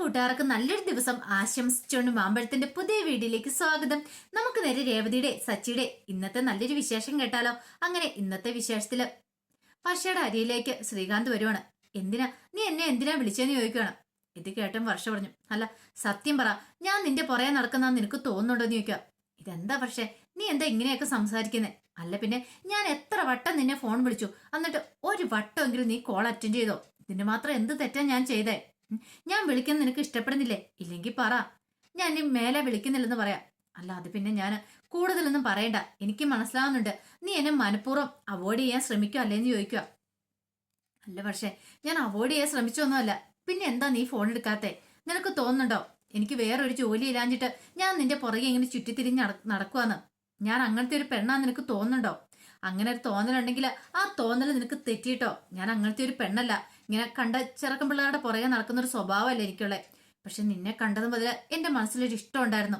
കൂട്ടുകാർക്ക് നല്ലൊരു ദിവസം ആശംസിച്ചുകൊണ്ട് മാമ്പഴത്തിന്റെ പുതിയ വീഡിയോയിലേക്ക് സ്വാഗതം. നമുക്ക് നേരെ രേവതിയുടെ സച്ചിയുടെ ഇന്നത്തെ നല്ലൊരു വിശേഷം കേട്ടാലോ? അങ്ങനെ ഇന്നത്തെ വിശേഷത്തിൽ വർഷയുടെ അരിയിലേക്ക് ശ്രീകാന്ത് വരുവാണ്. എന്തിനാ? നീ എന്നെ എന്തിനാ വിളിച്ചെന്ന് ചോദിക്കുകയാണ് ഇത് കേട്ടും വർഷ പറഞ്ഞു. അല്ല സത്യം പറ ഞാൻ നിന്റെ പുറകെ നടക്കുന്ന നിനക്ക് തോന്നുന്നുണ്ടോ എന്ന് ചോദിക്കുക ഇതെന്താ പക്ഷേ നീ എന്താ ഇങ്ങനെയൊക്കെ സംസാരിക്കുന്നേ? അല്ല പിന്നെ ഞാൻ എത്ര വട്ടം നിന്നെ ഫോൺ വിളിച്ചു. എന്നിട്ട് ഒരു വട്ടമെങ്കിലും നീ കോൾ അറ്റൻഡ് ചെയ്തോ? ഇതിന് മാത്രം എന്ത് തെറ്റാ ഞാൻ ചെയ്തേ? ഞാൻ വിളിക്കുന്ന നിനക്ക് ഇഷ്ടപ്പെടുന്നില്ലേ? ഇല്ലെങ്കിൽ പറ. ഞാൻ ഇനി മേലെ വിളിക്കുന്നില്ലെന്ന് പറയാം. അല്ല അത് പിന്നെ ഞാൻ കൂടുതലൊന്നും പറയണ്ട. എനിക്ക് മനസ്സിലാവുന്നുണ്ട്. നീ എന്നെ മനഃപൂർവം അവോയ്ഡ് ചെയ്യാൻ ശ്രമിക്കുക അല്ലേന്ന് ചോദിക്കുക അല്ല പക്ഷേ ഞാൻ അവോയ്ഡ് ചെയ്യാൻ ശ്രമിച്ചൊന്നുമല്ല. പിന്നെ എന്താ നീ ഫോൺ എടുക്കാത്തെ? നിനക്ക് തോന്നുന്നുണ്ടോ? എനിക്ക് വേറൊരു ജോലി ഇല്ലാഞ്ഞിട്ട് ഞാൻ നിന്റെ പുറകെ ഇങ്ങനെ ചുറ്റിത്തിരിഞ്ഞ് നട- നടക്കുവാന്ന്. ഞാൻ അങ്ങനത്തെ ഒരു പെണ്ണാന്ന് നിനക്ക് തോന്നുന്നുണ്ടോ? അങ്ങനെ ഒരു തോന്നലുണ്ടെങ്കിൽ ആ തോന്നൽ നിനക്ക് തെറ്റിയിട്ടോ? ഞാൻ അങ്ങനത്തെ ഒരു പെണ്ണല്ല. ഇങ്ങനെ കണ്ട ചെറുക്കൻ പിള്ളേരുടെ പുറകെ നടക്കുന്ന ഒരു സ്വഭാവമല്ല എനിക്കുള്ളത് പക്ഷെ നിന്നെ കണ്ടത് മുതൽ എന്റെ മനസ്സിലൊരു ഇഷ്ടം ഉണ്ടായിരുന്നു.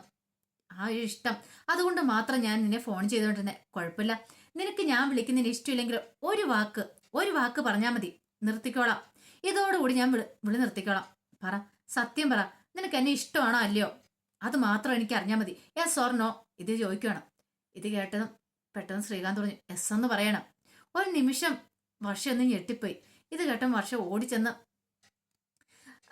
ആ ഒരു ഇഷ്ടം. അതുകൊണ്ട് മാത്രം ഞാൻ നിന്നെ ഫോൺ ചെയ്തുകൊണ്ടിരുന്നെ. കുഴപ്പമില്ല. നിനക്ക് ഞാൻ വിളിക്കുന്നതിന് ഇഷ്ടമില്ലെങ്കിൽ ഒരു വാക്ക് ഒരു വാക്ക് പറഞ്ഞാൽ മതി. നിർത്തിക്കോളാം. ഇതോടുകൂടി ഞാൻ വിളി വിളി നിർത്തിക്കോളാം. പറ. സത്യം പറ. നിനക്ക് എന്നെ ഇഷ്ടമാണോ അല്ലയോ? അത് മാത്രം എനിക്ക് അറിഞ്ഞാൽ മതി. യെസ് ഓർ നോ ഇത് ചോദിക്കണം ഇത് കേട്ടതും പെട്ടെന്ന് ശ്രീകാന്ത് പറഞ്ഞു എസ് എന്ന് പറയണം. ഒരു നിമിഷം വർഷം ഒന്ന് ഞെട്ടിപ്പോയി. ഇത് കേട്ടോ വർഷം ഓടിച്ചെന്ന്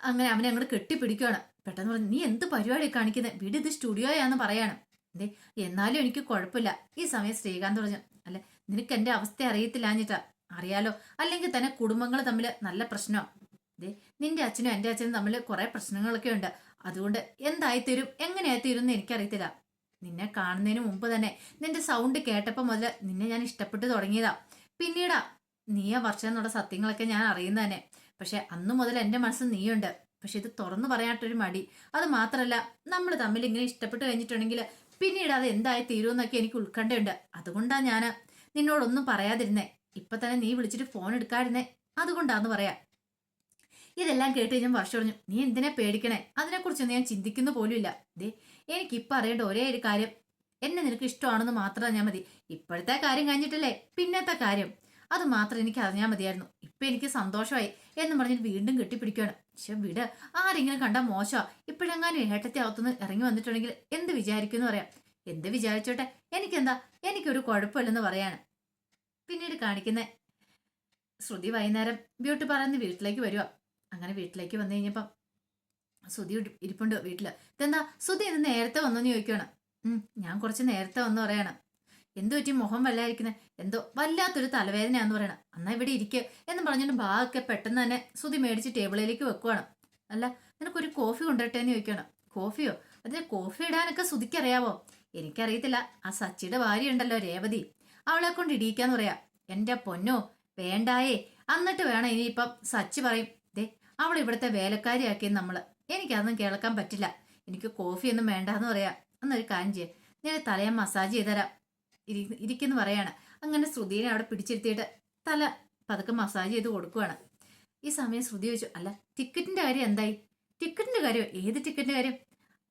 അങ്ങനെ അവനെ അങ്ങോട്ട് കെട്ടിപ്പിടിക്കുകയാണ്. പെട്ടെന്ന് പറഞ്ഞു നീ എന്ത് പരിപാടി കാണിക്കുന്നത് വീട് ഇത് സ്റ്റുഡിയോയാന്ന് പറയാണ്. എന്തേ എന്നാലും എനിക്ക് കുഴപ്പമില്ല. ഈ സമയം ശ്രീകാന്ത് പറഞ്ഞു അല്ലെ നിനക്ക് എന്റെ അവസ്ഥ അറിയത്തില്ലാഞ്ഞിട്ടാ. അറിയാലോ? അല്ലെങ്കിൽ തന്നെ കുടുംബങ്ങൾ തമ്മിൽ നല്ല പ്രശ്നമാണ് ദേ നിന്റെ അച്ഛനും എന്റെ അച്ഛനും തമ്മിൽ കുറെ പ്രശ്നങ്ങളൊക്കെ ഉണ്ട്. അതുകൊണ്ട് എന്തായിത്തീരും? എങ്ങനെയായിത്തീരും എന്ന് എനിക്കറിയത്തില്ല. നിന്നെ കാണുന്നതിന് മുമ്പ് തന്നെ നിന്റെ സൗണ്ട് കേട്ടപ്പോൾ മുതൽ നിന്നെ ഞാൻ ഇഷ്ടപ്പെട്ടു തുടങ്ങിയതാ. പിന്നീടാ നീയ വർഷം എന്നുള്ള സത്യങ്ങളൊക്കെ ഞാൻ അറിയുന്ന തന്നെ പക്ഷെ അന്നു മുതൽ എന്റെ മനസ്സിൽ നീയുണ്ട്. പക്ഷെ ഇത് തുറന്നു പറയാട്ടൊരു മടി. അത് മാത്രല്ല നമ്മൾ തമ്മിൽ ഇങ്ങനെ ഇഷ്ടപ്പെട്ട് കഴിഞ്ഞിട്ടുണ്ടെങ്കിൽ പിന്നീട് അത് എന്തായി തീരുമെന്നൊക്കെ എനിക്ക് ഉത്കണ്ഠയുണ്ട്. അതുകൊണ്ടാ ഞാൻ നിന്നോടൊന്നും പറയാതിരുന്നേ. ഇപ്പൊ തന്നെ നീ വിളിച്ചിട്ട് ഫോൺ എടുക്കാതിരുന്നേ. അതുകൊണ്ടാന്ന് പറയാ. ഇതെല്ലാം കേട്ട് ഞാൻ വർഷം പറഞ്ഞു നീ എന്തിനെ പേടിക്കണേ? അതിനെക്കുറിച്ചൊന്നും ഞാൻ ചിന്തിക്കുന്ന പോലുമില്ല. ദേ എനിക്കിപ്പം അറിയേണ്ട ഒരേ ഒരു കാര്യം. എന്നെ നിനക്ക് ഇഷ്ടമാണെന്ന് മാത്രം ഞാൻ മതി. ഇപ്പോഴത്തെ കാര്യം കഴിഞ്ഞിട്ടല്ലേ? പിന്നത്തെ കാര്യം. അത് മാത്രം എനിക്ക് അറിഞ്ഞാൽ മതിയായിരുന്നു. ഇപ്പൊ എനിക്ക് സന്തോഷമായി എന്ന് പറഞ്ഞിട്ട് വീണ്ടും കെട്ടിപ്പിടിക്കുകയാണ് പക്ഷെ വിട്. ആരെങ്കിലും കണ്ടാൽ മോശമാ. ഇപ്പോഴെങ്ങാനും ഏട്ടത്തെ അകത്തുനിന്ന് ഇറങ്ങി വന്നിട്ടുണ്ടെങ്കിൽ എന്ത് വിചാരിക്കും എന്ന് പറയാം. എന്ത് വിചാരിച്ചോട്ടെ? എനിക്കെന്താ? എനിക്കൊരു കുഴപ്പമില്ലെന്ന് പറയാണ്. പിന്നീട് കാണിക്കുന്ന ശ്രുതി വൈകുന്നേരം ബ്യൂട്ടി പറയുന്ന വീട്ടിലേക്ക് വരിക അങ്ങനെ വീട്ടിലേക്ക് വന്നു കഴിഞ്ഞപ്പം ശ്രുതി ഇരി- ഇരിപ്പുണ്ട് വീട്ടിൽ. ഇതെന്താ? ശ്രുതി ഇത് നേരത്തെ വന്നു ചോദിക്കുകയാണ് ഞാൻ കുറച്ച് നേരത്തെ വന്നു പറയാണ്. എന്തു പറ്റി മുഖം വല്ലായിരിക്കുന്നത് എന്തോ വല്ലാത്തൊരു തലവേദനയാന്ന് പറയണം. എന്നാ ഇവിടെ ഇരിക്കുക എന്ന് പറഞ്ഞിട്ട് ബാഗൊക്കെ പെട്ടെന്ന് തന്നെ ശ്രുതി മേടിച്ച് ടേബിളിലേക്ക് വെക്കുവാണ്. അല്ല നിനക്കൊരു കോഫി കൊണ്ടുവരട്ടെ എന്ന് ചോദിക്കണം കോഫിയോ? അതിന് കോഫി ഇടാനൊക്കെ സുതിക്കറിയാവോ എനിക്കറിയത്തില്ല. ആ സച്ചിയുടെ ഭാര്യ ഉണ്ടല്ലോ രേവതി. അവളെ കൊണ്ട് ഇടിയിക്കാന്ന് പറയാ. എന്റെ പൊന്നോ വേണ്ടായേ. എന്നിട്ട് വേണം ഇനിയിപ്പം സച്ചി പറയും. ദേ അവൾ ഇവിടുത്തെ വേലക്കാരിയാക്കിയെന്ന് നമ്മൾ. എനിക്കതൊന്നും കേൾക്കാൻ പറ്റില്ല. എനിക്ക് കോഫിയൊന്നും വേണ്ടാന്ന് പറയാ. എന്നൊരു ചെയ്യാം. ഞാൻ തലയെ മസാജ് ചെയ്തുതരാം ഇരി ഇരിക്കുന്നു പറയാണ്. അങ്ങനെ ശ്രുതിനെ അവിടെ പിടിച്ചിരുത്തിയിട്ട് തല പതുക്കെ മസാജ് ചെയ്ത് കൊടുക്കുവാണ്. ഈ സമയം ശ്രുതി ചോദിച്ചു അല്ല ടിക്കറ്റിന്റെ കാര്യം എന്തായി? ടിക്കറ്റിന്റെ കാര്യം ഏത് ടിക്കറ്റിന്റെ കാര്യം?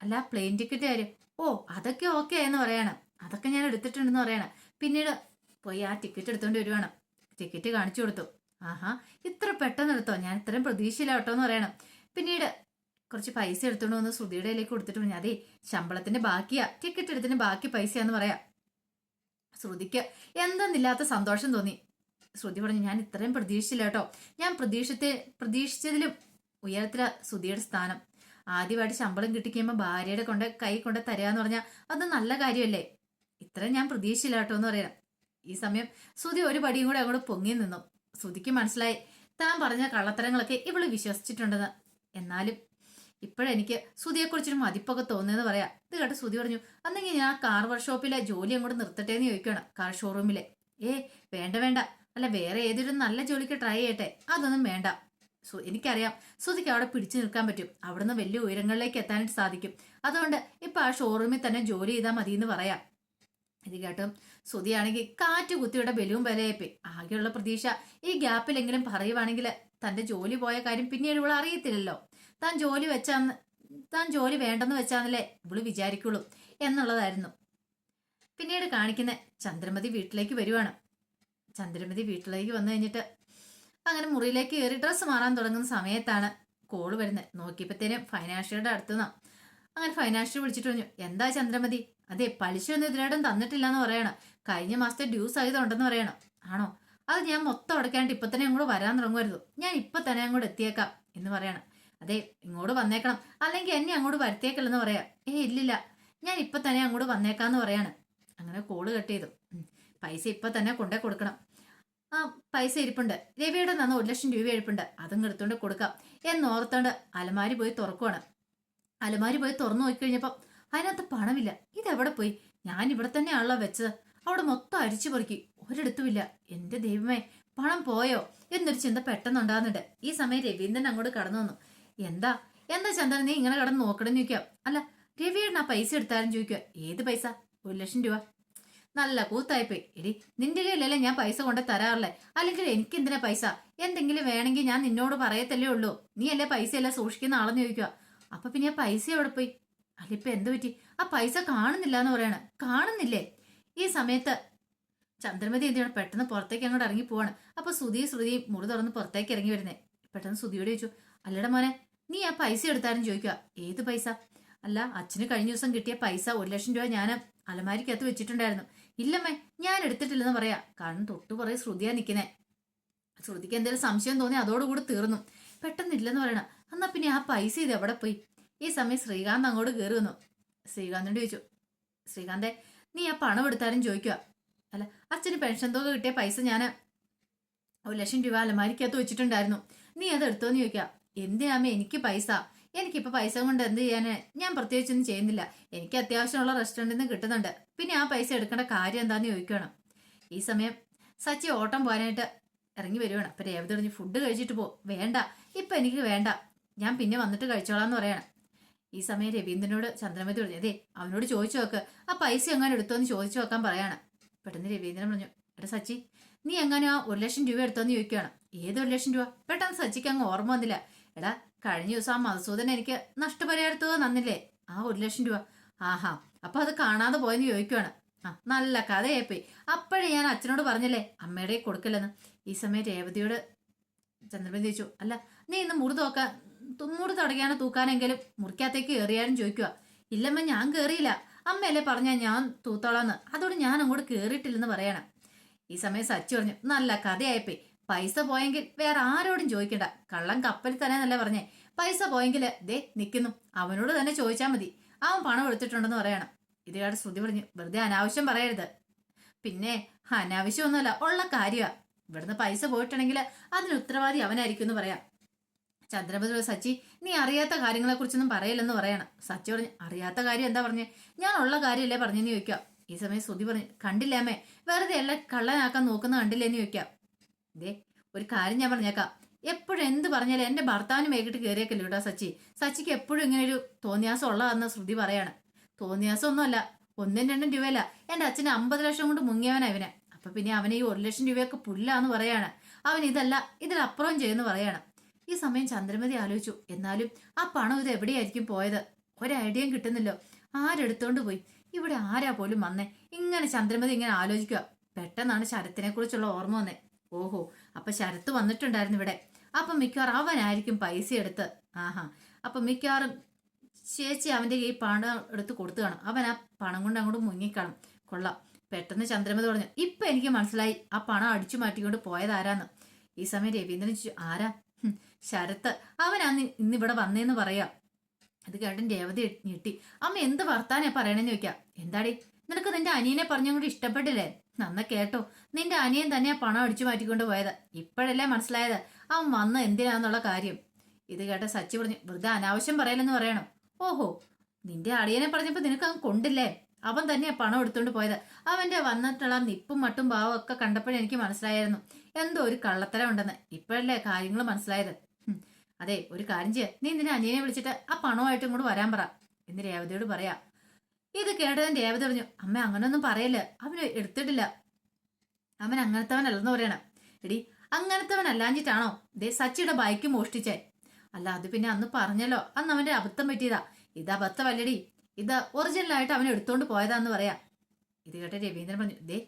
അല്ല പ്ലെയിൻ ടിക്കറ്റ് കാര്യം. ഓ അതൊക്കെ ഓക്കെ എന്ന് പറയാണ്. അതൊക്കെ ഞാൻ എടുത്തിട്ടുണ്ടെന്ന് പറയാണ്. പിന്നീട് പോയി ആ ടിക്കറ്റ് എടുത്തോണ്ട് വരുവാണ്. ടിക്കറ്റ് കാണിച്ചു കൊടുത്തു. ആഹാ ഇത്ര പെട്ടെന്ന് എടുത്തോ? ഞാൻ ഇത്രയും പ്രതീക്ഷയില്ല കേട്ടോ എന്ന് പറയണം. പിന്നീട് കുറച്ച് പൈസ എടുത്തോണ്ട് വന്ന് ശ്രുതിയുടെ കയ്യിലേക്ക് കൊടുത്തിട്ട് പറഞ്ഞു അതെ ശമ്പളത്തിന്റെ ബാക്കിയാ. ടിക്കറ്റ് എടുത്തിന് ബാക്കി പൈസയാന്ന് പറയാം. ശ്രുതിക്ക് എന്തെന്നില്ലാത്ത സന്തോഷം തോന്നി. ശ്രുതി പറഞ്ഞു ഞാൻ ഇത്രയും പ്രതീക്ഷിച്ചില്ല കേട്ടോ. ഞാൻ പ്രതീക്ഷിച്ച പ്രതീക്ഷിച്ചതിലും ഉയരത്തില ശ്രുതിയുടെ സ്ഥാനം. ആദ്യമായിട്ട് ശമ്പളം കിട്ടിക്കുമ്പോൾ ഭാര്യയുടെ കൊണ്ട് കൈ കൊണ്ട് തരാന്ന് പറഞ്ഞാൽ അത് നല്ല കാര്യമല്ലേ? ഇത്രയും ഞാൻ പ്രതീക്ഷിച്ചില്ല കേട്ടോ എന്ന് പറയാം ഈ സമയം ശ്രുതി ഒരു പടിയും കൂടെ അങ്ങോട്ട് പൊങ്ങി നിന്നു. ശ്രുതിക്ക് മനസ്സിലായി താൻ പറഞ്ഞ കള്ളത്തരങ്ങളൊക്കെ ഇവൾ വിശ്വസിച്ചിട്ടുണ്ടെന്ന്. എന്നാലും ഇപ്പോഴെനിക്ക് ശ്രുതിയെക്കുറിച്ചൊരു മതിപ്പൊക്കെ തോന്നിയെന്ന് പറയാം. ഇത് കേട്ട് ശ്രുതി പറഞ്ഞു അന്നെങ്കിൽ ഞാൻ കാർ വർക്ക്ഷോപ്പിലെ ജോലി അങ്ങോട്ട് നിർത്തട്ടെ എന്ന് ചോദിക്കുകയാണ് കാർ ഷോറൂമിലെ. ഏ വേണ്ട വേണ്ട. അല്ല വേറെ ഏതൊരു നല്ല ജോലിക്ക് ട്രൈ ചെയ്യട്ടെ. അതൊന്നും വേണ്ട. സു എനിക്കറിയാം ശ്രുതിക്ക് അവിടെ പിടിച്ചു നിൽക്കാൻ പറ്റും. അവിടുന്ന് വലിയ ഉയരങ്ങളിലേക്ക് എത്താനായിട്ട് സാധിക്കും. അതുകൊണ്ട് ഇപ്പൊ ആ ഷോറൂമിൽ തന്നെ ജോലി ചെയ്താൽ മതി എന്ന് പറയാം. ഇത് കേട്ടും ശ്രുതിയാണെങ്കിൽ കാറ്റ് കുത്തിയുടെ ബലവും ബലയപ്പി ആകെയുള്ള പ്രതീക്ഷ ഈ ഗ്യാപ്പിലെങ്കിലും പറയുവാണെങ്കിൽ തന്റെ ജോലി പോയ കാര്യം പിന്നീട് ഇവൾ അറിയത്തില്ലല്ലോ. താൻ ജോലി വെച്ചാന്ന് താൻ ജോലി വേണ്ടെന്ന് വെച്ചാന്നല്ലേ ഇവൾ വിചാരിക്കുള്ളൂ എന്നുള്ളതായിരുന്നു. പിന്നീട് കാണിക്കുന്ന ചന്ദ്രമതി വീട്ടിലേക്ക് വരുവാണ്. ചന്ദ്രമതി വീട്ടിലേക്ക് വന്നു കഴിഞ്ഞിട്ട് അങ്ങനെ മുറിയിലേക്ക് കയറി ഡ്രസ്സ് മാറാൻ തുടങ്ങുന്ന സമയത്താണ് കോൾ വരുന്നത്. നോക്കിയപ്പോഴത്തേനും ഫൈനാൻഷ്യറുടെ അടുത്തുനിന്നാ അങ്ങനെ ഫൈനാൻഷ്യർ വിളിച്ചിട്ട് പറഞ്ഞു എന്താ ചന്ദ്രമതി? അതെ പലിശ ഒന്നും തന്നിട്ടില്ല എന്ന് പറയണം. കഴിഞ്ഞ മാസത്തെ ഡ്യൂസ് ആയതുണ്ടെന്ന് പറയണം. ആണോ? അത് ഞാൻ മൊത്തം അടയ്ക്കാണ്ട് ഇപ്പൊ തന്നെ അങ്ങോട്ട് വരാൻ തുടങ്ങുമായിരുന്നു. ഞാൻ ഇപ്പൊ തന്നെ അങ്ങോട്ട് എത്തിയേക്കാം എന്ന് പറയണം. അതെ ഇങ്ങോട്ട് വന്നേക്കണം. അല്ലെങ്കിൽ എന്നെ അങ്ങോട്ട് വരുത്തേക്കില്ലെന്ന് പറയാം. ഏ ഇല്ലില്ല. ഞാൻ ഇപ്പൊ തന്നെ അങ്ങോട്ട് വന്നേക്കാന്ന് പറയാണ്. അങ്ങനെ കോൾ കട്ട് ചെയ്തു. പൈസ ഇപ്പൊ തന്നെ കൊണ്ടേ കൊടുക്കണം. ആ പൈസ ഇരിപ്പുണ്ട്. രവിയുടെ നന്ന് ഒരു ലക്ഷം രൂപ ഇരിപ്പുണ്ട്. അതും എടുത്തോണ്ട് കൊടുക്കാം. എന്നോർത്തോണ്ട് അലമാരി പോയി തുറക്കുവാണ്. അലമാരി പോയി തുറന്നു നോക്കിക്കഴിഞ്ഞപ്പോ അതിനകത്ത് പണമില്ല. ഇതെവിടെ പോയി? ഞാൻ ഇവിടെ തന്നെയാണല്ലോ വെച്ചത്. അവിടെ മൊത്തം അരിച്ചു പൊറുക്കി. ഒരിടത്തുമില്ല. എന്റെ ദൈവമേ പണം പോയോ? എന്നൊരു ചിന്ത പെട്ടെന്നുണ്ടാകുന്നുണ്ട്. ഈ സമയം രവീന്ദ്രൻ അങ്ങോട്ട് കടന്നു വന്നു. എന്താ? എന്താ ചന്ദ്രൻ നീ ഇങ്ങനെ കടന്ന് നോക്കണമെന്ന് ചോദിക്കാം അല്ല രവിയേട്ടൻ ആ പൈസ എടുത്താലും ചോദിക്കുക ഏത് പൈസ? ഒരു ലക്ഷം രൂപ. നല്ല കൂത്തായിപ്പോയി. എടി നിന്റെ കയ്യിലല്ലേ ഞാൻ പൈസ കൊണ്ട് തരാറില്ലേ അല്ലെങ്കിൽ എനിക്ക് എന്തിനാ പൈസ? എന്തെങ്കിലും വേണമെങ്കിൽ ഞാൻ നിന്നോട് പറയത്തല്ലേ ഉള്ളൂ. നീ അല്ലേ പൈസ എല്ലാം സൂക്ഷിക്കുന്ന ആളെന്ന് ചോദിക്കുക അപ്പൊ പിന്നെ ആ പൈസ എവിടെ പോയി? അല്ലിപ്പൊ എന്ത് പറ്റി? ആ പൈസ കാണുന്നില്ല എന്ന് പറയണ. കാണുന്നില്ലേ? ഈ സമയത്ത് ചന്ദ്രമതി എന്ത് ചെയ്യണം? പെട്ടെന്ന് പുറത്തേക്ക് അങ്ങോട്ട് ഇറങ്ങി പോവാണ്. അപ്പൊ സുധി ശ്രുതി മുറി തുറന്ന് പുറത്തേക്ക് ഇറങ്ങി വരുന്നേ. പെട്ടെന്ന് സുധിയോട് ചോദിച്ചു അല്ലട മോനെ നീ ആ പൈസ എടുത്താലും ചോദിക്കുക ഏത് പൈസ? അല്ല അച്ഛന് കഴിഞ്ഞ ദിവസം കിട്ടിയ പൈസ ഒരു ലക്ഷം രൂപ ഞാൻ അലമാരിക്കകത്ത് വെച്ചിട്ടുണ്ടായിരുന്നു. ഇല്ലമ്മേ ഞാൻ എടുത്തിട്ടില്ലെന്ന് പറയാ. കാരണം തൊട്ടു പറയും ശ്രുതിയാ നിൽക്കുന്നേ ശ്രുതിക്ക് എന്തെങ്കിലും സംശയം തോന്നി അതോടുകൂടി തീർന്നു. പെട്ടെന്നില്ലെന്ന് പറയണ. എന്നാ പിന്നെ ആ പൈസ ഇത് എവിടെ പോയി? ഈ സമയം ശ്രീകാന്ത് അങ്ങോട്ട് കയറി വന്നു. ശ്രീകാന്തിനോട് ചോദിച്ചു. ശ്രീകാന്തെ നീ ആ പണം എടുത്താലും ചോദിക്കുക അല്ല അച്ഛന് പെൻഷൻ തുക കിട്ടിയ പൈസ ഞാൻ ഒരു ലക്ഷം രൂപ അലമാരിക്കകത്ത് വെച്ചിട്ടുണ്ടായിരുന്നു. നീ അത് എടുത്തോന്ന് ചോദിക്കുക എന്തിനാമേ എനിക്ക് പൈസ. എനിക്കിപ്പോ പൈസ കൊണ്ട് എന്ത് ചെയ്യാന്? ഞാൻ പ്രത്യേകിച്ചൊന്നും ചെയ്യുന്നില്ല. എനിക്ക് അത്യാവശ്യമുള്ള റെസ്റ്റോറന്റിൽ നിന്ന് കിട്ടുന്നുണ്ട്. പിന്നെ ആ പൈസ എടുക്കേണ്ട കാര്യം എന്താന്ന് ചോദിക്കണം ഈ സമയം സച്ചി ഓട്ടം പോകാനായിട്ട് ഇറങ്ങി വരുവാണ്. അപ്പൊ രേവതി പറഞ്ഞ് ഫുഡ് കഴിച്ചിട്ട് പോ. വേണ്ട. ഇപ്പൊ എനിക്ക് വേണ്ട. ഞാൻ പിന്നെ വന്നിട്ട് കഴിച്ചോളാം എന്ന് പറയണം. ഈ സമയം രവീന്ദ്രനോട് ചന്ദ്രമതി പറഞ്ഞു അതെ അവനോട് ചോദിച്ചു നോക്ക്. ആ പൈസ എങ്ങനെ എടുത്തോന്ന് ചോദിച്ചു നോക്കാൻ പറയാണ്. പെട്ടെന്ന് രവീന്ദ്രൻ പറഞ്ഞു എടാ സച്ചി നീ എങ്ങനെ ആ ഒരു ലക്ഷം രൂപ എടുത്തോന്ന് ചോദിക്കുകയാണ് ഏത് ഒരു ലക്ഷം രൂപ? പെട്ടെന്ന് സച്ചിക്ക് അങ്ങ് ഓർമ്മ വന്നില്ല. എടാ കഴിഞ്ഞ ദിവസം ആ മധുസൂദൻ എനിക്ക് നഷ്ടപരിഹാരത്തുക നന്നില്ലേ ആ ഒരു ലക്ഷം രൂപ. ആഹാ അപ്പൊ അത് കാണാതെ പോയെന്ന് ചോദിക്കുവാണ്. ആ നല്ല കഥയായിപ്പോയി. അപ്പോഴേ ഞാൻ അച്ഛനോട് പറഞ്ഞില്ലേ അമ്മയുടെ കൊടുക്കില്ലെന്ന്. ഈ സമയം രേവതിയോട് ചന്ദ്രമതി ചോദിച്ചു അല്ല നീ ഇന്ന് മുറി തോക്കാൻ മുറി തുടങ്ങിയാണ് തൂക്കാനെങ്കിലും മുറിക്കകത്തേക്ക് കയറിയാലും ചോദിക്കുക ഇല്ലമ്മ ഞാൻ കയറിയില്ല. അമ്മയല്ലേ പറഞ്ഞ ഞാൻ തൂത്തോളാന്ന്. അതോട് ഞാൻ അങ്ങോട്ട് കയറിയിട്ടില്ലെന്ന് പറയണം. ഈ സമയം സച്ചി പറഞ്ഞു നല്ല കഥയായിപ്പോയി. പൈസ പോയെങ്കിൽ വേറെ ആരോടും ചോദിക്കണ്ട. കള്ളൻ കപ്പലിൽ തന്നെ നല്ല പറഞ്ഞേ. പൈസ പോയെങ്കിൽ ദേ നിൽക്കുന്നു അവനോട് തന്നെ ചോദിച്ചാൽ മതി. അവൻ പണം എടുത്തിട്ടുണ്ടെന്ന് പറയണം. ഇത് കേട്ട് ശ്രുതി പറഞ്ഞു വെറുതെ അനാവശ്യം പറയരുത്. പിന്നെ അനാവശ്യമൊന്നുമല്ല ഉള്ള കാര്യമാ ഇവിടുന്ന് പൈസ പോയിട്ടുണ്ടെങ്കിൽ അതിന് ഉത്തരവാദി അവനായിരിക്കും എന്ന് പറയാം. ചന്ദ്രപതി സച്ചി നീ അറിയാത്ത കാര്യങ്ങളെ കുറിച്ചൊന്നും പറയില്ലെന്ന് പറയണം. സച്ചി പറഞ്ഞു അറിയാത്ത കാര്യം എന്താ പറഞ്ഞേ? ഞാൻ ഉള്ള കാര്യമല്ലേ പറഞ്ഞെന്ന് ചോദിക്കാം ഈ സമയം ശ്രുതി പറഞ്ഞു കണ്ടില്ലേ അമ്മേ? വെറുതെ എല്ലാം കള്ളനാക്കാൻ നോക്കുന്ന കണ്ടില്ലേന്ന് ചോദിക്കാം ദേ ഒരു കാര്യം ഞാൻ പറഞ്ഞേക്കാം. എപ്പോഴും എന്ത് പറഞ്ഞാലും എന്റെ ഭർത്താവിന് മേക്കിട്ട് കയറിയേക്കല്ലോ കേട്ടോ സച്ചി. സച്ചിക്ക് എപ്പോഴും ഇങ്ങനെ ഒരു തോന്നിയാസം ഉള്ളതെന്ന് ശ്രുതി പറയാണ്. തോന്നിയാസം ഒന്നുമല്ല ഒന്നും രണ്ടും രൂപയല്ല. എന്റെ അച്ഛന് അമ്പത് ലക്ഷം കൊണ്ട് മുങ്ങിയവനാ ഇവനെ. അപ്പൊ പിന്നെ അവന് ഈ ഒരു ലക്ഷം രൂപയൊക്കെ പുല്ലാന്ന് പറയാണ്. അവൻ ഇതല്ല ഇതിലപ്പുറം ചെയ്യുന്നു പറയാണ്. ഈ സമയം ചന്ദ്രമതി ആലോചിച്ചു എന്നാലും ആ പണം ഇത് എവിടെയായിരിക്കും പോയത്? ഒരൈഡിയയും കിട്ടുന്നില്ലോ. ആരെടുത്തോണ്ട് പോയി? ഇവിടെ ആരാ പോലും വന്നേ? ഇങ്ങനെ ചന്ദ്രമതി ഇങ്ങനെ ആലോചിക്കുക പെട്ടെന്നാണ് ശരത്തിനെ കുറിച്ചുള്ള ഓർമ്മ വന്നേ. ഓഹോ അപ്പൊ ശരത്ത് വന്നിട്ടുണ്ടായിരുന്നു ഇവിടെ. അപ്പൊ മിക്കവാറും അവനായിരിക്കും പൈസ എടുത്ത് ആഹാ. അപ്പൊ മിക്കവാറും ചേച്ചി അവന്റെ ഈ പണം എടുത്ത് കൊടുത്തു കാണും. അവൻ ആ പണം കൊണ്ട് അങ്ങോട്ട് മുങ്ങിക്കാണും. കൊള്ളാം. പെട്ടെന്ന് ചന്ദ്രമതി പറഞ്ഞു ഇപ്പൊ എനിക്ക് മനസ്സിലായി ആ പണം അടിച്ചു മാറ്റിക്കൊണ്ട് പോയത് ആരാന്ന്. ഈ സമയം രവീന്ദ്രൻ ചോദിച്ചു ആരാ? അവൻ അന്ന് ഇന്ന് ഇന്നിവിടെ വന്നേന്ന് പറയാ. അത് കേട്ടൻ രേവതി ഞെട്ടി അമ്മ എന്ത് വർത്താനാ പറയണെന്ന് ചോദിക്കാം? എന്താടി നിനക്ക് നിന്റെ അനിയനെ പറഞ്ഞുകൊണ്ട് ഇഷ്ടപ്പെട്ടില്ലേ? നന്ന കേട്ടോ. നിന്റെ അനിയൻ തന്നെയാ പണം അടിച്ചു മാറ്റിക്കൊണ്ട് പോയത്. ഇപ്പോഴല്ലേ മനസ്സിലായത്? അവൻ വന്ന എന്തിനാന്നുള്ള കാര്യം. ഇത് കേട്ട സച്ചി പറഞ്ഞു വെറുതെ അനാവശ്യം പറയലെന്ന് പറയണം. ഓഹോ നിന്റെ അടിയനെ പറഞ്ഞപ്പോ നിനക്ക് അവൻ കൊണ്ടില്ലേ? അവൻ തന്നെയാ പണം എടുത്തോണ്ട് പോയത്. അവന്റെ വന്നിട്ടുള്ള നിപ്പും മട്ടും ഭാവം ഒക്കെ കണ്ടപ്പോഴേ എനിക്ക് മനസ്സിലായിരുന്നു. എന്തോ ഒരു കള്ളത്തരം ഉണ്ടെന്ന്. ഇപ്പോഴല്ലേ കാര്യങ്ങൾ മനസ്സിലായത്? അതെ ഒരു കാര്യം ചെയ്യാ. നീ നിന്റെ അനിയനെ വിളിച്ചിട്ട് ആ പണമായിട്ട് കൂടെ വരാൻ പറ. എന്ന് രേവതിയോട് പറയാ ഇത് കേട്ടതിന് രേവതി പറഞ്ഞു അമ്മ അങ്ങനൊന്നും പറയല്ല? അവന് എടുത്തിട്ടില്ല. അവൻ അങ്ങനത്തവനല്ലെന്ന് പറയണം. എടി അങ്ങനത്തവനല്ലാഞ്ഞിട്ടാണോ? ദേ സച്ചിയുടെ ബൈക്ക് മോഷ്ടിച്ചേ. അല്ല അത് പിന്നെ അന്ന് പറഞ്ഞല്ലോ. അന്ന് അവന്റെ അബദ്ധം പറ്റിയതാ. ഇത് അബദ്ധമല്ലടി. ഇത് ഒറിജിനലായിട്ട് അവൻ എടുത്തോണ്ട് പോയതാന്ന് പറയാ. ഇത് കേട്ട രവീന്ദ്രൻ പറഞ്ഞു ദേ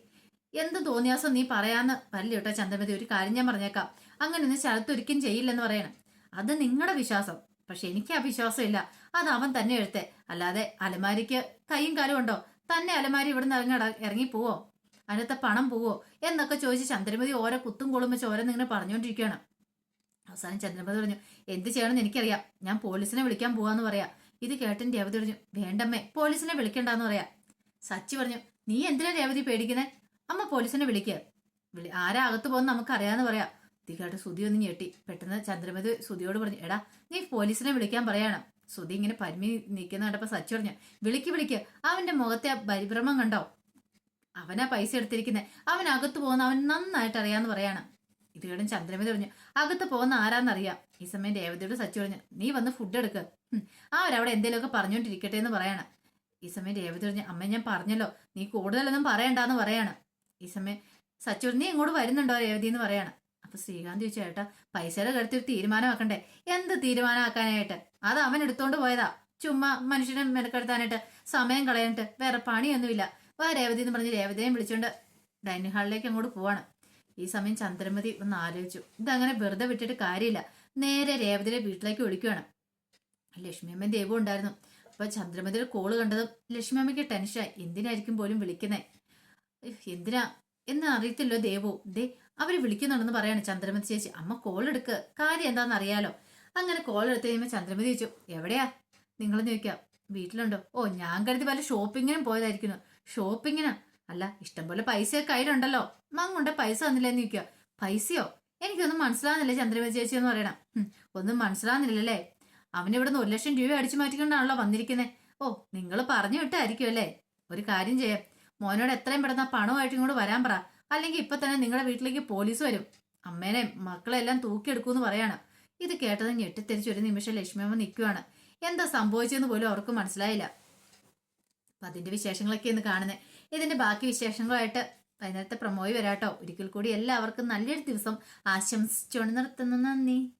എന്ത് തോന്നിയാസം നീ പറയാന്ന് പല്ല കേട്ടോ ചന്ദ്രമതി ഒരു കാര്യം ഞാൻ പറഞ്ഞേക്കാം. അങ്ങനെ ഒന്നും ശരത്തൊരിക്കും ചെയ്യില്ലെന്ന് പറയണം. അത് നിങ്ങളുടെ വിശ്വാസം. പക്ഷെ എനിക്ക് ആ വിശ്വാസമില്ല അത് അവൻ തന്നെ എഴുത്തെ അല്ലാതെ അലമാരിക്ക് കൈയും കാലും ഉണ്ടോ? തന്നെ അലമാരി ഇവിടുന്ന് ഇറങ്ങി ഇറങ്ങി പോവോ? അതിനകത്തെ പണം പോവോ? എന്നൊക്കെ ചോദിച്ച് ചന്ദ്രമതി ഓരോ കുത്തും ഓരോന്ന് ഇങ്ങനെ പറഞ്ഞുകൊണ്ടിരിക്കുകയാണ്. അവസാനം ചന്ദ്രമതി പറഞ്ഞു എന്ത് ചെയ്യണമെന്ന് എനിക്കറിയാം. ഞാൻ പോലീസിനെ വിളിക്കാൻ പോവാന്ന് പറയാ. ഇത് കേട്ടൻ രേവതി പറഞ്ഞു വേണ്ടമ്മേ പോലീസിനെ വിളിക്കണ്ടെന്ന് പറയാ. സച്ചി പറഞ്ഞു നീ എന്തിനാ രേവതി പേടിക്കുന്നേ? അമ്മ പോലീസിനെ വിളിക്കുക വിളി ആരാ അകത്ത് പോകുന്ന നമുക്ക് അറിയാന്ന് പറയാം. കേട്ട് സുധി ഒന്ന് ഞെട്ടി. പെട്ടെന്ന് ചന്ദ്രമതി സുധിയോട് പറഞ്ഞു എടാ നീ പോലീസിനെ വിളിക്കാൻ പറയണം. സുധി ഇങ്ങനെ പരിമി നിൽക്കുന്ന കണ്ടപ്പോ സച്ചു പറഞ്ഞു വിളിക്ക് വിളിക്ക്. അവന്റെ മുഖത്തെ പരിഭ്രമം കണ്ടോ? അവനാ പൈസ എടുത്തിരിക്കുന്നത് അവൻ അകത്ത് പോകുന്ന അവൻ നന്നായിട്ട് അറിയാന്ന് പറയാണ്. ഇത് കേടും ചന്ദ്രമതി പറഞ്ഞു അകത്ത് പോകുന്ന ആരാന്നറിയാം ഈ സമയം രേവതിയോട് സച്ചു പറഞ്ഞു നീ വന്ന് ഫുഡ് എടുക്ക്. അവരവിടെ എന്തെങ്കിലുമൊക്കെ പറഞ്ഞുകൊണ്ടിരിക്കട്ടെ എന്ന് പറയാണ്. ഈ സമയം രേവതി പറഞ്ഞു അമ്മ ഞാൻ പറഞ്ഞല്ലോ. നീ കൂടുതലൊന്നും പറയണ്ടെന്ന് പറയാണ്. ഈ സമയം സച്ചു നീ ഇങ്ങോട്ട് വരുന്നുണ്ടോ രേവതി? എന്ന് പറയാണ്. അപ്പൊ ശ്രീകാന്ത് ചോദിച്ചു ചേട്ടാ പൈസയുടെ കാര്യത്തിൽ ഒരു തീരുമാനമാക്കണ്ടേ? എന്ത് തീരുമാനമാക്കാനായിട്ട്? അത് അവൻ എടുത്തോണ്ട് പോയതാ. ചുമ്മാ മനുഷ്യനെ മെനക്കെടുത്താനായിട്ട് സമയം കളയാനിട്ട് വേറെ പണിയൊന്നുമില്ല. വാ രേവതി എന്ന് പറഞ്ഞ് രേവതിയെയും വിളിച്ചോണ്ട് ഡൈനിങ് ഹാളിലേക്ക് അങ്ങോട്ട് പോവാണ്. ഈ സമയം ചന്ദ്രമതി ഒന്ന് ആലോചിച്ചു. ഇതങ്ങനെ വെറുതെ വിട്ടിട്ട് കാര്യമില്ല. നേരെ രേവതിയുടെ വീട്ടിലേക്ക് വിളിക്കുവാണ്. ലക്ഷ്മി അമ്മ ദൈവം ഉണ്ടായിരുന്നു. അപ്പൊ ചന്ദ്രമതിയുടെ കോൾ കണ്ടതും ലക്ഷ്മിയമ്മയ്ക്ക് ടെൻഷനായി എന്തിനായിരിക്കും പോലും വിളിക്കുന്നേ? എന്തിനാ? എന്ന് അറിയത്തില്ലോ ദേവു. ദേ അവർ വിളിക്കുന്നുണ്ടെന്ന് പറയാണ് ചന്ദ്രമതി ചേച്ചി. അമ്മ കോൾ എടുക്ക്. കാര്യം എന്താണെന്ന് അറിയാലോ. അങ്ങനെ കോൾ എടുത്ത് കഴിയുമ്പോൾ ചന്ദ്രമതി ചോദിച്ചു എവിടെയാ? നിങ്ങളെന്ന് ചോദിക്കാം വീട്ടിലുണ്ടോ. ഓ ഞാൻ കരുതി വല്ല ഷോപ്പിങ്ങിനും പോയതായിരിക്കുന്നു. ഷോപ്പിങ്ങിനാ അല്ല ഇഷ്ടംപോലെ പൈസയൊക്കെ കയ്യിലുണ്ടല്ലോ. മങ്ങുണ്ട പൈസ തന്നില്ലെന്ന് ചോദിക്കുക പൈസയോ? എനിക്കൊന്നും മനസ്സിലാകുന്നില്ല ചന്ദ്രമതി ചേച്ചി എന്ന് പറയണം. ഒന്നും മനസ്സിലാകുന്നില്ലല്ലേ അവനിവിടുന്ന് ഒരു ലക്ഷം രൂപ അടിച്ചു മാറ്റിക്കൊണ്ടാണല്ലോ വന്നിരിക്കുന്നത് ഓ നിങ്ങൾ പറഞ്ഞു വിട്ടായിരിക്കും അല്ലേ? ഒരു കാര്യം ചെയ്യാം. മോനോട് എത്രയും പെട്ടെന്ന് ആ പണമായിട്ട് ഇങ്ങോട്ട് വരാൻ പറ. അല്ലെങ്കിൽ ഇപ്പൊ തന്നെ നിങ്ങളുടെ വീട്ടിലേക്ക് പോലീസ് വരും. അമ്മേനെ മക്കളെല്ലാം തൂക്കിയെടുക്കൂന്ന് പറയാണ്. ഇത് കേട്ടത് ഞെട്ടിത്തിരിച്ച് ഒരു നിമിഷം ലക്ഷ്മിയമ്മ നിൽക്കുവാണ്. എന്താ സംഭവിച്ചെന്ന് പോലും അവർക്ക് മനസ്സിലായില്ല. അപ്പൊ അതിന്റെ വിശേഷങ്ങളൊക്കെ ഇന്ന് കാണുന്നത് ഇതിന്റെ ബാക്കി വിശേഷങ്ങളായിട്ട് വൈകുന്നേരത്തെ പ്രമോയി വരാട്ടോ. ഒരിക്കൽ കൂടി എല്ലാവർക്കും നല്ലൊരു ദിവസം ആശംസിച്ചുകൊണ്ട് നിർത്തുന്നു. നന്ദി.